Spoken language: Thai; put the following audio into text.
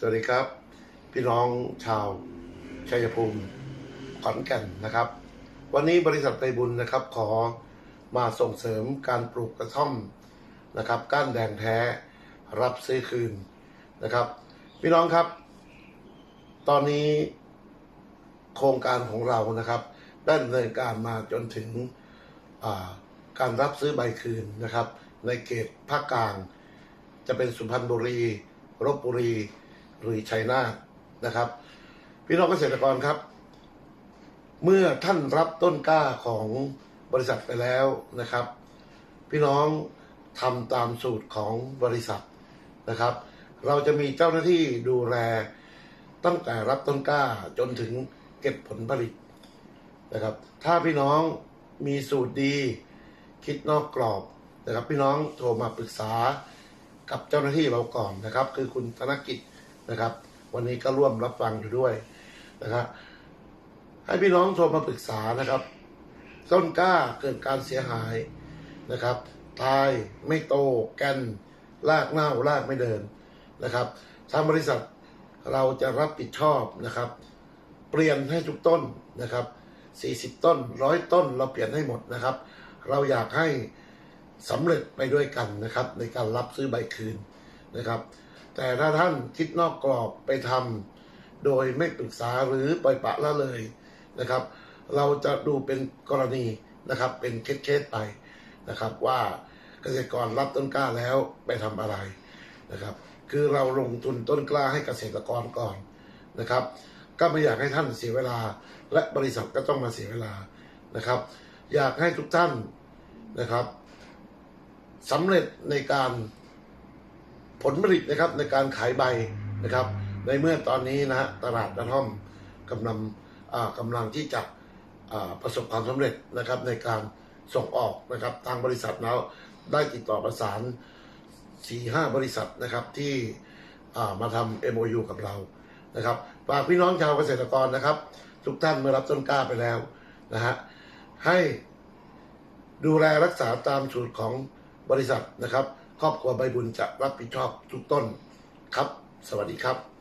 สวัสดีครับ พี่น้องชาวชัยภูมิขอนแก่นนะครับ วันนี้บริษัทไตบุญนะครับ ขอมาส่งเสริมการปลูกกระท่อมนะครับก้านแดงแท้รับซื้อคืนนะครับ พี่น้องครับ ตอนนี้โครงการของเรานะครับได้ดำเนินการมาจนถึงาการรับซื้อใบคืนนะครับ ในเขตภาคกลาง จะเป็นสุพรรณบุรีรบบุรี หรือชัยนาทนะครับ พี่น้องเกษตรกรครับ เมื่อท่านรับต้นกล้าของบริษัทไปแล้วนะครับ พี่น้องทำตามสูตรของบริษัทนะครับ เราจะมีเจ้าหน้าที่ดูแลตั้งแต่รับต้นกล้าจนถึงเก็บผลผลิตนะครับ ถ้าพี่น้องมีสูตรดี คิดนอกกรอบนะครับ พี่น้องโทรมาปรึกษากับเจ้าหน้าที่เราก่อนนะครับ คือคุณธนกิจ นะครับ วันนี้ก็ร่วมรับฟังอยู่ด้วยนะครับให้พี่น้องโทรมาปรึกษานะครับ ต้นกล้าเกิดการเสียหายนะครับ ตายไม่โตแกนรากเน่ารากไม่เดินนะครับทางบริษัทเราจะรับผิดชอบนะครับ เปลี่ยนให้ทุกต้นนะครับ 40 ต้นร้อยต้นเราเปลี่ยนให้หมดนะครับ เราอยากให้สำเร็จไปด้วยกันนะครับ ในการรับซื้อใบคืนนะครับ แต่ถ้าท่านคิดนอกกรอบไปทำโดยไม่ปรึกษาหรือปล่อยปะละเลยนะครับ เราจะดูเป็นกรณีนะครับ เป็นเคสๆไปนะครับ ว่าเกษตรกรรับต้นกล้าแล้วไปทำอะไรนะครับ คือเราลงทุนต้นกล้าให้เกษตรกรก่อนนะครับ ก็ไม่อยากให้ท่านเสียเวลา และบริษัทก็ต้องมาเสียเวลานะครับ อยากให้ทุกท่านนะครับสำเร็จในการ ผลผลิตนะครับในการขายใบนะครับ ในเมื่อตอนนี้นะฮะตลาดกระท่อมกำลังกำลังที่จะประสบความสำเร็จนะครับในการส่งออกนะครับทางบริษัทแล้วได้ติดต่อประสานสี่ห้าบริษัทนะครับที่มาทำ MOU กับเรานะครับฝากพี่น้องชาวเกษตรกรนะครับ ทุกท่านเมื่อรับต้นกล้าไปแล้วนะฮะให้ดูแลรักษาตามสูตรของบริษัทนะครับ ครอบครัวใบบุญจะรับผิดชอบทุกต้นครับ สวัสดีครับ